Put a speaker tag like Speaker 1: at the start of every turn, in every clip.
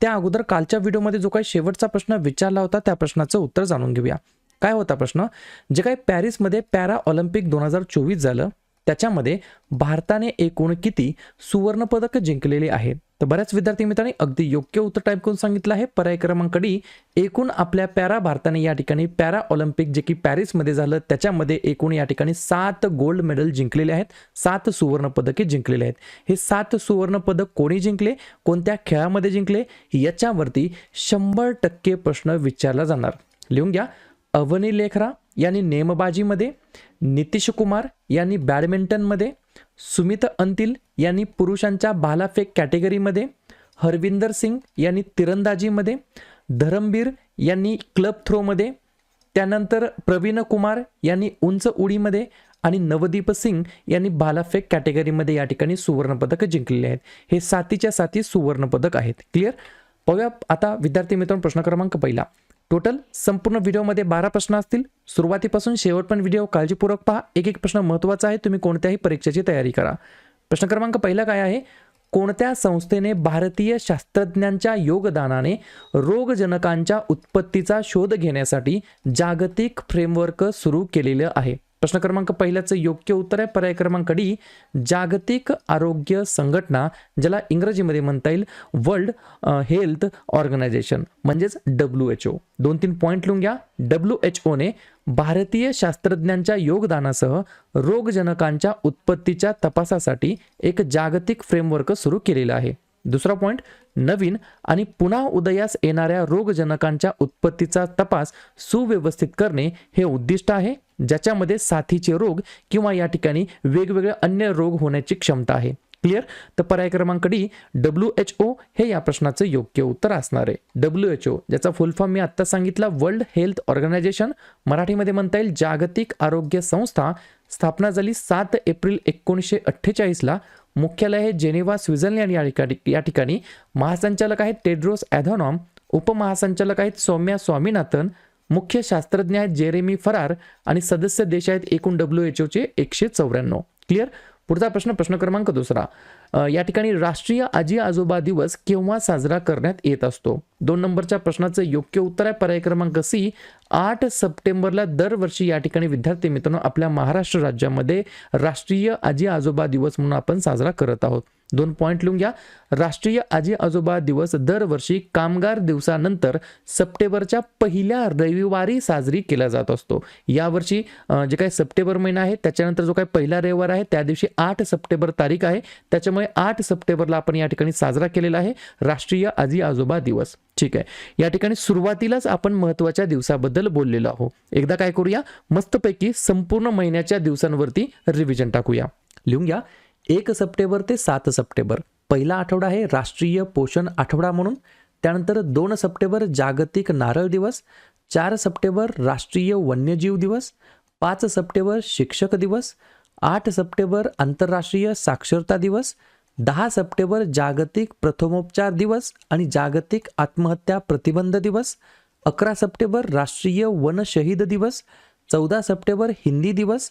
Speaker 1: त्या अगोदर कालच्या व्हिडिओमध्ये जो काही शेवटचा प्रश्न विचारला होता त्या प्रश्नाचं उत्तर जाणून घेऊया. काय होता प्रश्न? जे काही पॅरिसमध्ये पॅरा ऑलिम्पिक दोन हजार चोवीस झालं त्याच्यामध्ये भारताने एकूण किती सुवर्णपदक जिंकलेली आहेत? तर बऱ्याच विद्यार्थी मित्रांनी अगदी योग्य उत्तर टाईप करून सांगितलं आहे. पर्याय क्रमांक डी एकूण आपल्या पॅरा भारताने या ठिकाणी पॅरा ऑलिम्पिक जे की पॅरिसमध्ये झालं त्याच्यामध्ये एकूण या ठिकाणी सात गोल्ड मेडल जिंकलेले आहेत. सात सुवर्णपदके जिंकलेले आहेत. हे सात सुवर्णपदक कोणी जिंकले? कोणत्या खेळामध्ये जिंकले? याच्यावरती शंभर टक्के प्रश्न विचारला जाणार. लिहून घ्या. अवनी लेखरा यांनी नेमबाजीमध्ये नितीश कुमार यांनी बॅडमिंटनमध्ये सुमित अंतिल यांनी पुरुषांच्या भालाफेक कॅटेगरीमध्ये हरविंदर सिंग यांनी तिरंदाजीमध्ये धरमबीर यांनी क्लब थ्रोमध्ये त्यानंतर प्रवीण कुमार यांनी उंच उडीमध्ये आणि नवदीप सिंग यांनी भालाफेक कॅटेगरीमध्ये या ठिकाणी सुवर्णपदक जिंकलेले आहेत. हे सातीच्या साती सुवर्णपदक आहेत. क्लिअर पाहूया आता विद्यार्थी मित्रांनो प्रश्न क्रमांक पहिला. टोटल संपूर्ण व्हिडिओमध्ये बारा प्रश्न असतील. सुरुवातीपासून शेवट पण व्हिडिओ काळजीपूर्वक पहा. एक एक प्रश्न महत्त्वाचा आहे. तुम्ही कोणत्याही परीक्षेची तयारी करा. प्रश्न क्रमांक पहिला काय आहे? कोणत्या संस्थेने भारतीय शास्त्रज्ञांच्या योगदानाने रोगजनकांच्या उत्पत्तीचा शोध घेण्यासाठी जागतिक फ्रेमवर्क सुरू केलेलं आहे? प्रश्न क्रमांक पहिल्याचं योग्य उत्तर आहे. पर्याय क्रमांक डी जागतिक आरोग्य संघटना ज्याला इंग्रजीमध्ये म्हणता येईल वर्ल्ड हेल्थ ऑर्गनायझेशन म्हणजेच डब्ल्यू एच ओ. दोन तीन पॉईंट लिहून घ्या. डब्ल्यू एच ओने भारतीय शास्त्रज्ञांच्या योगदानासह रोगजनकांच्या उत्पत्तीच्या तपासासाठी एक जागतिक फ्रेमवर्क सुरू केलेला आहे. दुसरा पॉईंट नवीन आणि पुन्हा उदयास येणाऱ्या रोगजनकांच्या उत्पत्तीचा तपास सुव्यवस्थित करणे हे उद्दिष्ट आहे ज्याच्यामध्ये साथीचे रोग किंवा या ठिकाणी वेगवेगळे अन्य रोग होण्याची क्षमता आहे. क्लिअर तर पर्याय क्रमांक डी डब्ल्यू एच ओ हे या प्रश्नाचं योग्य उत्तर असणार आहे. डब्ल्यू एच ओ ज्याचा फुल फॉर्म मी आत्ता सांगितला वर्ल्ड हेल्थ ऑर्गनायझेशन मराठीमध्ये म्हणता येईल जागतिक आरोग्य संस्था स्थापना झाली सात एप्रिल एकोणीसशे अठ्ठेचाळीसला. मुख्यालय हे जेनेवा स्वित्झर्लंड या ठिकाणी या ठिकाणी. महासंचालक आहेत टेड्रोस ॲधॉनॉम. उपमहासंचालक आहेत सौम्या स्वामीनाथन. मुख्य शास्त्रज्ञ आहेत जेरेमी फरार. आणि सदस्य देश आहेत एकूण डब्ल्यू एच ओचे एकशे चौऱ्याण्णव. क्लिअर पुढचा प्रश्न प्रश्न क्रमांक दुसरा. या ठिकाणी राष्ट्रीय आजी आजोबा दिवस केव्हा साजरा करण्यात येत असतो? दोन नंबरच्या प्रश्नाचं योग्य उत्तर आहे पर्याय क्रमांक सी. आठ सप्टेंबरला दरवर्षी या ठिकाणी विद्यार्थी मित्रांनो आपल्या महाराष्ट्र राज्यामध्ये राष्ट्रीय आजी आजोबा दिवस म्हणून आपण साजरा करत आहोत. दोन पॉईंट लिहून घ्या. राष्ट्रीय आजी आजोबा दिवस दरवर्षी कामगार दिवसानंतर सप्टेंबरच्या पहिल्या रविवारी साजरी केला जात असतो. यावर्षी जे काही सप्टेंबर महिना आहे त्याच्यानंतर जो काही पहिला रविवार आहे त्या दिवशी आठ सप्टेंबर तारीख आहे. त्याच्यामुळे आठ सप्टेंबरला आपण या ठिकाणी साजरा केलेला आहे राष्ट्रीय आजी आजोबा दिवस. ठीक आहे. या ठिकाणी सुरुवातीलाच आपण महत्त्वाच्या दिवसाबद्दल बोललेलो आहोत. एकदा काय करूया? मस्तपैकी संपूर्ण महिन्याच्या दिवसांवरती रिव्हिजन टाकूया. लिहून घ्या. एक सप्टेंबर ते सात सप्टेंबर. पहिला आठवडा आहे राष्ट्रीय पोषण आठवडा म्हणून. त्यानंतर दोन सप्टेंबर जागतिक नारळ दिवस चार सप्टेंबर राष्ट्रीय वन्यजीव दिवस पाच सप्टेंबर शिक्षक दिवस आठ सप्टेंबर आंतरराष्ट्रीय साक्षरता दिवस दहा सप्टेंबर जागतिक प्रथमोपचार दिवस आणि जागतिक आत्महत्या प्रतिबंध दिवस अकरा सप्टेंबर राष्ट्रीय वन शहीद दिवस चौदा सप्टेंबर हिंदी दिवस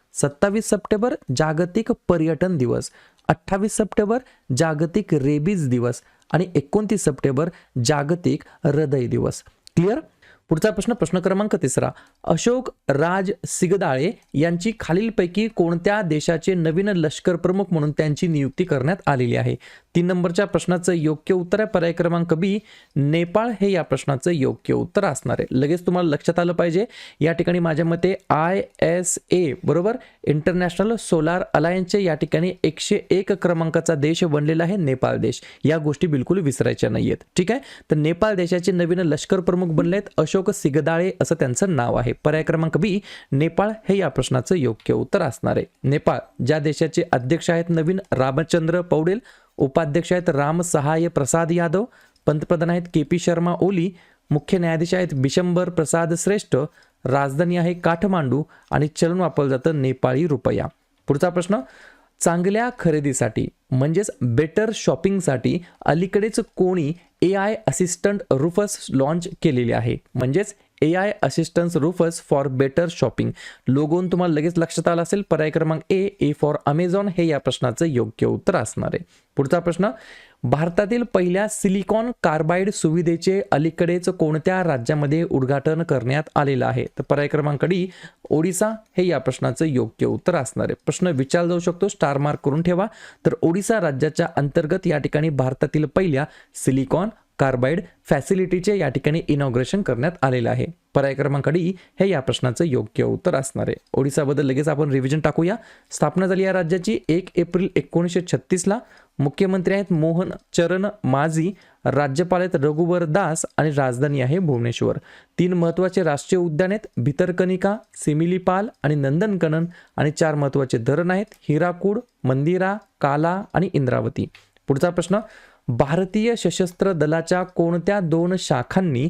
Speaker 1: सत्तावीस सप्टेंबर जागतिक पर्यटन दिवस. अठ्ठावीस सप्टेंबर जागतिक रेबीज दिवस. आणि एकोणतीस सप्टेंबर जागतिक हृदय दिवस. क्लिअर? पुढचा प्रश्न प्रश्न क्रमांक तिसरा. अशोक राज सिगदाळे यांची खालीलपैकी कोणत्या देशाचे नवीन लष्कर प्रमुख म्हणून त्यांची नियुक्ती करण्यात आलेली आहे? तीन नंबरच्या प्रश्नाचं योग्य उत्तर आहे. पर्याय क्रमांक बी नेपाळ हे या प्रश्नाचं योग्य उत्तर असणार आहे. लगेच तुम्हाला लक्षात आलं पाहिजे. या ठिकाणी माझ्या मते आय एस ए बरोबर? इंटरनॅशनल सोलार अलायन्सचे या ठिकाणी एकशे एक क्रमांकाचा देश बनलेला आहे नेपाळ देश. या गोष्टी बिलकुल विसरायच्या नाहीयेत. ठीक आहे? तर नेपाळ देशाचे नवीन लष्कर प्रमुख बनले आहेत अशोक सिगदाळे असं त्यांचं नाव आहे. पर्याय क्रमांक बी नेपाळ हे या प्रश्नाचं योग्य उत्तर असणार आहे. नेपाळ ज्या देशाचे अध्यक्ष आहेत नवीन रामचंद्र पौडेल उपाध्यक्ष आहेत राम सहाय प्रसाद यादव पंतप्रधान आहेत के पी शर्मा ओली मुख्य न्यायाधीश आहेत बिशंबर प्रसाद श्रेष्ठ राजधानी आहे काठमांडू आणि चलन वापरलं जातं नेपाळी रुपया. पुढचा प्रश्न चांगल्या खरेदीसाठी म्हणजेच बेटर शॉपिंगसाठी अलीकडेच कोणी A I assistant Rufus launch केलेली आहे. म्हणजेच A I assistance Rufus for better shopping लोगोन तुम्हाला लगेच लक्षात आला असेल पर्याय क्रमांक ए ए फॉर अमेझॉन हे या प्रश्नाचं योग्य उत्तर असणार आहे. पुढचा प्रश्न भारतातील पहिल्या सिलिकॉन कार्बाईड सुविधेचे अलीकडेच कोणत्या राज्यामध्ये उद्घाटन करण्यात आलेलं आहे? तर पर्याय क्रमांक डी ओडिसा. हे या प्रश्नाचं योग्य उत्तर असणार आहे. प्रश्न विचारला जाऊ शकतो स्टार मार्क करून ठेवा. तर ओडिसा राज्याच्या अंतर्गत या ठिकाणी भारतातील पहिल्या सिलिकॉन कार्बाईड फॅसिलिटीचे या ठिकाणी इनॉग्रेशन करण्यात आलेलं आहे. पर्याय क्रमांक डी हे या प्रश्नाचं योग्य उत्तर असणार आहे. ओडिसाबद्दल लगेच आपण रिव्हिजन टाकूया. स्थापना झाली या राज्याची एक एप्रिल एकोणीसशे छत्तीसला. मुख्यमंत्री आहेत मोहन चरण माझी राज्यपाल आहेत रघुवर दास आणि राजधानी आहे भुवनेश्वर. तीन महत्त्वाचे राष्ट्रीय उद्यान आहेत भितरकनिका सिमिलीपाल आणि नंदनकनन आणि चार महत्त्वाचे धरण आहेत हिराकूड मंदिरा काला आणि इंद्रावती. पुढचा प्रश्न भारतीय सशस्त्र दलाच्या कोणत्या दोन शाखांनी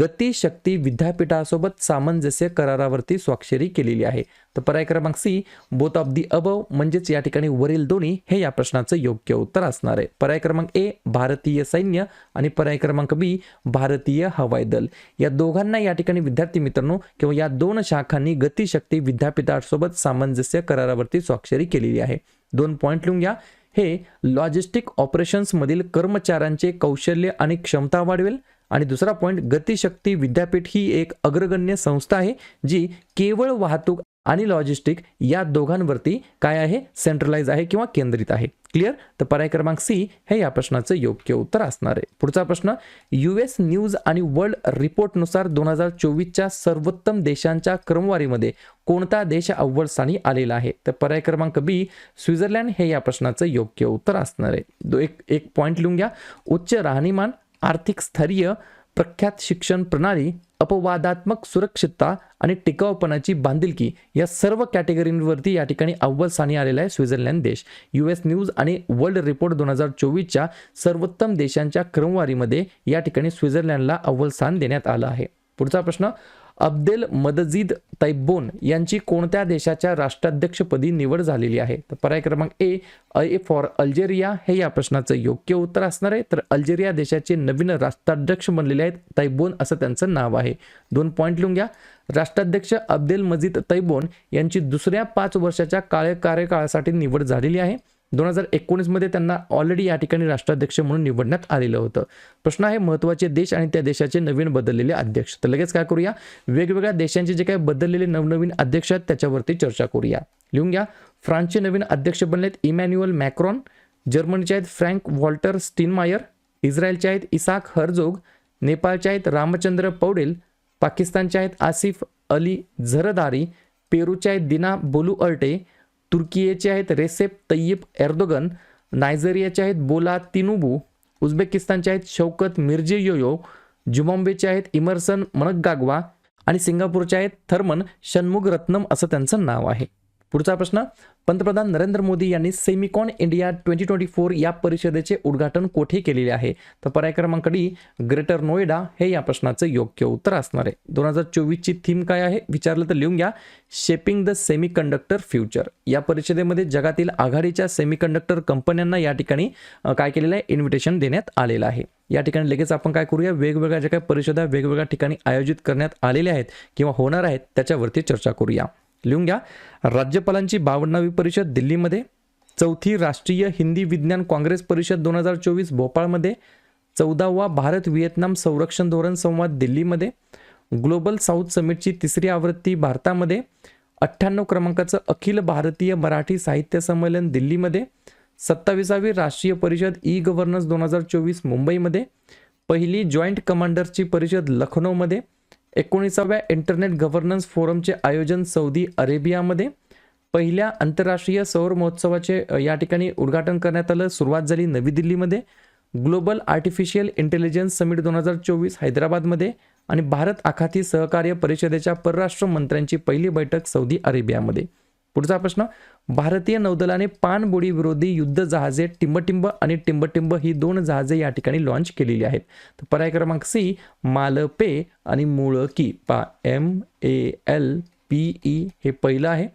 Speaker 1: गतिशक्ती विद्यापीठासोबत सामंजस्य करारावरती स्वाक्षरी केलेली आहे? तर पर्याय क्रमांक C both of the above म्हणजेच या ठिकाणी वरील दोन्ही हे या प्रश्नाचं योग्य उत्तर असणार आहे. पर्याय क्रमांक ए भारतीय सैन्य आणि पर्याय क्रमांक बी भारतीय हवाई दल. या दोघांना या ठिकाणी विद्यार्थी मित्रांनो किंवा या दोन शाखांनी गतिशक्ती विद्यापीठासोबत सामंजस्य करारावरती स्वाक्षरी केलेली आहे. दोन पॉईंट लिहून घ्या. हे लॉजिस्टिक ऑपरेशन्समधील कर्मचाऱ्यांचे कौशल्य आणि क्षमता वाढवेल. आणि दुसरा पॉईंट गतिशक्ती विद्यापीठ ही एक अग्रगण्य संस्था आहे जी केवळ वाहतूक आणि लॉजिस्टिक या दोघांवरती काय आहे? सेंट्रलाइज आहे किंवा केंद्रित आहे. क्लिअर तर पर्याय क्रमांक सी हे या प्रश्नाचं योग्य उत्तर असणार आहे. पुढचा प्रश्न यू एस न्यूज आणि वर्ल्ड रिपोर्टनुसार दोन हजार चोवीसच्या सर्वोत्तम देशांच्या क्रमवारीमध्ये कोणता देश अव्वल स्थानी आलेला आहे? तर पर्याय क्रमांक बी स्वित्झर्लंड हे या प्रश्नाचं योग्य उत्तर असणार आहे. एक एक पॉईंट लिहून घ्या. उच्च राहणीमान आर्थिक स्थैर्य प्रख्यात शिक्षण प्रणाली अपवादात्मक सुरक्षितता आणि टिकाऊपणाची बांधिलकी या सर्व कॅटेगरींवरती या ठिकाणी अव्वल स्थानी आलेला आहे स्वित्झर्लंड देश. यू एस न्यूज आणि वर्ल्ड रिपोर्ट दोन हजार चोवीसच्या सर्वोत्तम देशांच्या क्रमवारीमध्ये या ठिकाणी स्वित्झर्लंडला अव्वल स्थान देण्यात आलं आहे. पुढचा प्रश्न अब्देल मदजीद तैबोन यांची कोणत्या देशाच्या राष्ट्राध्यक्षपदी निवड झालेली आहे? तर पर्याय क्रमांक ए ए फॉर अल्जेरिया हे या प्रश्नाचं योग्य उत्तर असणार आहे. तर अल्जेरिया देशाचे नवीन राष्ट्राध्यक्ष बनलेले आहेत तैबोन असं त्यांचं नाव आहे. दोन पॉईंट लिहून घ्या. राष्ट्राध्यक्ष अब्देल मजीद तैबोन यांची दुसऱ्या पाच वर्षाच्या काळ कार्यकाळासाठी निवड झालेली आहे. दोन हजार एकोणीसमध्ये त्यांना ऑलरेडी या ठिकाणी राष्ट्राध्यक्ष म्हणून निवडण्यात आलेलं होतं. प्रश्न आहे महत्त्वाचे देश आणि त्या देशाचे नवीन बदललेले अध्यक्ष. तर लगेच काय करूया? वेगवेगळ्या देशांचे जे काही बदललेले नवनवीन अध्यक्ष आहेत त्याच्यावरती चर्चा करूया. लिहून घ्या. फ्रान्सचे नवीन अध्यक्ष बनलेत इमॅन्युअल मॅक्रॉन जर्मनीचे आहेत फ्रँक वॉल्टर स्टीनमायर इस्रायलचे आहेत इसाक हरजोग नेपाळचे आहेत रामचंद्र पौडेल पाकिस्तानचे आहेत आसिफ अली झरदारी पेरूचे आहेत दिना बोलू अर्टे तुर्कीचे आहेत रेसेप तय्यब एर्दोगन नायजेरियाचे आहेत बोला तिनुबू उझबेकिस्तानचे आहेत शौकत मिर्जियोयो जुमॉम्बेचे आहेत इमर्सन मनगगागवा आणि सिंगापूरचे आहेत थर्मन शन्मुग रत्नम असं त्यांचं नाव आहे. पुढचा प्रश्न पंतप्रधान नरेंद्र मोदी यांनी Semicon India twenty twenty four या परिषदेचे उद्घाटन कोठे केलेले आहे? तर पर्याय क्रमांक डी ग्रेटर नोएडा हे या प्रश्नाचं योग्य उत्तर असणार आहे. दोन हजार चोवीसची थीम काय आहे? विचारलं तर लिहून घ्या. Shaping the semiconductor future या परिषदेमध्ये जगातील आघाडीच्या सेमीकंडक्टर कंपन्यांना या ठिकाणी काय केलेलं आहे? इन्व्हिटेशन देण्यात आलेलं आहे. या ठिकाणी लगेच आपण काय करूया? वेगवेगळ्या ज्या काही परिषदा वेगवेगळ्या ठिकाणी आयोजित करण्यात आलेल्या आहेत किंवा होणार आहेत त्याच्यावरती चर्चा करूया. लिहून घ्या. राज्यपालांची बावन्नावी परिषद दिल्लीमध्ये. चौथी राष्ट्रीय हिंदी विज्ञान काँग्रेस परिषद दोन हजार चोवीस भोपाळमध्ये. चौदावा भारत व्हिएतनाम संरक्षण धोरण संवाद दिल्लीमध्ये. ग्लोबल साऊथ समिटची तिसरी आवृत्ती भारतामध्ये. अठ्ठ्याण्णव क्रमांकाचं अखिल भारतीय मराठी साहित्य संमेलन दिल्लीमध्ये. सत्तावीसावी राष्ट्रीय परिषद ई गव्हर्नन्स दोन हजार चोवीस मुंबईमध्ये. पहिली जॉईंट कमांडर्सची परिषद लखनौमध्ये. एकोणीसाव्या इंटरनेट गव्हर्नन्स फोरमचे आयोजन सौदी अरेबियामध्ये. पहिल्या आंतरराष्ट्रीय सौर महोत्सवाचे या ठिकाणी उद्घाटन करण्यात आलं. सुरुवात झाली नवी दिल्लीमध्ये. ग्लोबल आर्टिफिशियल इंटेलिजन्स समिट दोन हजार चोवीस हैदराबादमध्ये आणि भारत आखाती सहकार्य परिषदेच्या परराष्ट्र मंत्र्यांची पहिली बैठक सौदी अरेबियामध्ये. पुढचा प्रश्न भारतीय नौदलाने पाणबुडी विरोधी युद्ध जहाजे टिंबटिंब आणि टिंबटिंब ही दोन जहाजे या ठिकाणी लॉन्च केलेली आहेत. तर पर्याय क्रमांक सी मालपे आणि मुळकी पा M A L P E हे पहिलं आहे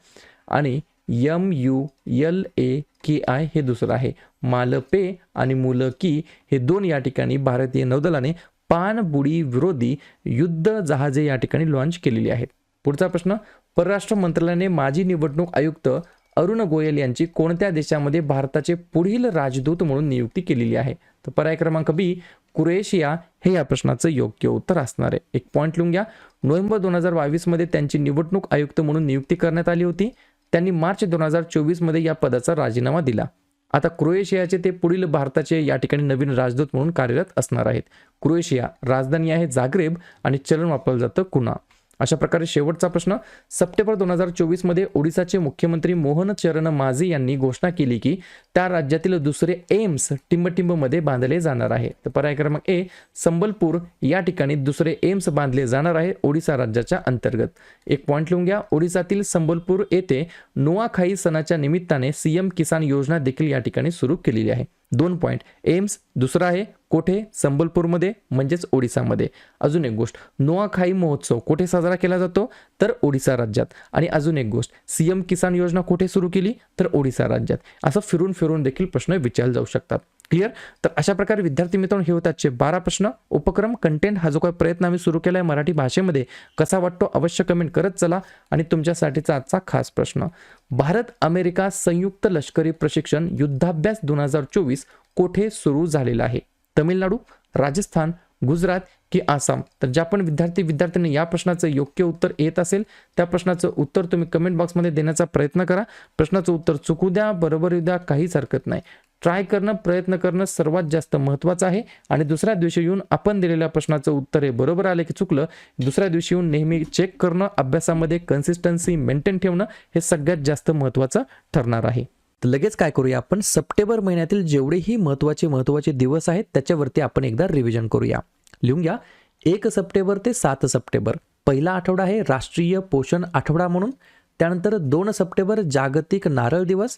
Speaker 1: आणि M U L A K I हे दुसरं आहे. मालपे आणि मुलकी हे दोन या ठिकाणी भारतीय नौदलाने पाणबुडी विरोधी युद्ध जहाजे या ठिकाणी लॉन्च केलेली आहेत. पुढचा प्रश्न परराष्ट्र मंत्रालयाने माजी निवडणूक आयुक्त अरुण गोयल यांची कोणत्या देशामध्ये भारताचे पुढील राजदूत म्हणून नियुक्ती केलेली आहे? तर पर्याय क्रमांक बी कुरेशिया हे या प्रश्नाचं योग्य उत्तर असणार आहे. एक पॉईंट लिहून घ्या. नोव्हेंबर दोन हजार बावीसमध्ये त्यांची निवडणूक आयुक्त म्हणून नियुक्ती करण्यात आली होती. त्यांनी मार्च दोन हजार चोवीसमध्ये या पदाचा राजीनामा दिला. आता क्रोएशियाचे ते पुढील भारताचे या ठिकाणी नवीन राजदूत म्हणून कार्यरत असणार आहेत. क्रोएशिया राजधानी आहे जाग्रेब आणि चलन वापरलं जातं कुणा अशा प्रकारे शेवटचा प्रश्न सप्टेंबर दोन हजार चोवीसमध्ये ओडिसाचे मुख्यमंत्री मोहन चरण माझी यांनी घोषणा केली की त्या राज्यातील दुसरे एम्स टिंबटिंबमध्ये बांधले जाणार आहे. तर पर्याय क्रमांक ए संबलपूर या ठिकाणी दुसरे एम्स बांधले जाणार आहे ओडिसा राज्याच्या अंतर्गत. एक पॉईंट लिहून घ्या ओडिसातील संबलपूर येथे नुआखाई सणाच्या निमित्ताने सीएम किसान योजना देखील या ठिकाणी सुरू केलेली आहे. दोन पॉईंट एम्स दुसरा आहे कोठे? संबलपूरमध्ये म्हणजेच ओडिसामध्ये. अजून एक गोष्ट नोआखाई महोत्सव कोठे साजरा केला जातो? तर ओडिसा राज्यात. आणि अजून एक गोष्ट सीएम किसान योजना कुठे सुरू केली? तर ओडिसा राज्यात. असं फिरून फिरून देखील प्रश्न विचारले जाऊ शकतात. क्लिअर? तर अशा प्रकारे विद्यार्थी मित्रांनो हे होते आजचे बारा प्रश्न. उपक्रम कंटेंट हा जो काही प्रयत्न आम्ही सुरू केला आहे मराठी भाषेमध्ये कसा वाटतो अवश्य कमेंट करत चला. आणि तुमच्यासाठीचा आजचा खास प्रश्न. भारत अमेरिका संयुक्त लष्करी प्रशिक्षण युद्धाभ्यास दोन हजार चोवीस कोठे सुरू झालेला आहे? तमिळनाडू राजस्थान गुजरात की आसाम? तर ज्या पण विद्यार्थी विद्यार्थ्यांनी या प्रश्नाचं योग्य उत्तर येत असेल त्या प्रश्नाचं उत्तर तुम्ही कमेंट बॉक्समध्ये देण्याचा प्रयत्न करा. प्रश्नाचं उत्तर चुकू द्या बरोबर येऊ द्या काहीच हरकत नाही. ट्राय करणं प्रयत्न करणं सर्वात जास्त महत्त्वाचं आहे. आणि दुसऱ्या दिवशी येऊन आपण दिलेल्या प्रश्नाचं उत्तर हे बरोबर आलं की चुकलं दुसऱ्या दिवशी येऊन नेहमी चेक करणं अभ्यासामध्ये कन्सिस्टन्सी मेंटेन ठेवणं हे सगळ्यात जास्त महत्त्वाचं ठरणार आहे. तर लगेच काय करूया आपण? सप्टेंबर महिन्यातील जेवढेही महत्त्वाचे महत्त्वाचे दिवस आहेत त्याच्यावरती आपण एकदा रिव्हिजन करूया. लिहून घ्या. एक सप्टेंबर ते सात सप्टेंबर. पहिला आठवडा आहे राष्ट्रीय पोषण आठवडा म्हणून. त्यानंतर दोन सप्टेंबर जागतिक नारळ दिवस.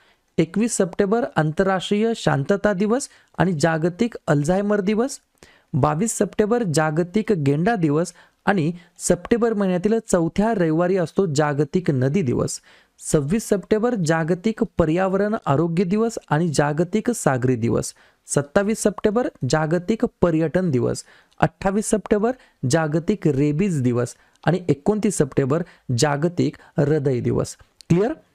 Speaker 1: एकवीस सप्टेंबर आंतरराष्ट्रीय शांतता दिवस आणि जागतिक अल्झायमर दिवस बावीस सप्टेंबर जागतिक गेंडा दिवस आणि सप्टेंबर महिन्यातील चौथ्या रविवारी असतो जागतिक नदी दिवस. सव्वीस सप्टेंबर जागतिक पर्यावरण आरोग्य दिवस आणि जागतिक सागरी दिवस. सत्तावीस सप्टेंबर जागतिक पर्यटन दिवस. अठ्ठावीस सप्टेंबर जागतिक रेबीज दिवस आणि एकोणतीस सप्टेंबर जागतिक हृदय दिवस. क्लिअर?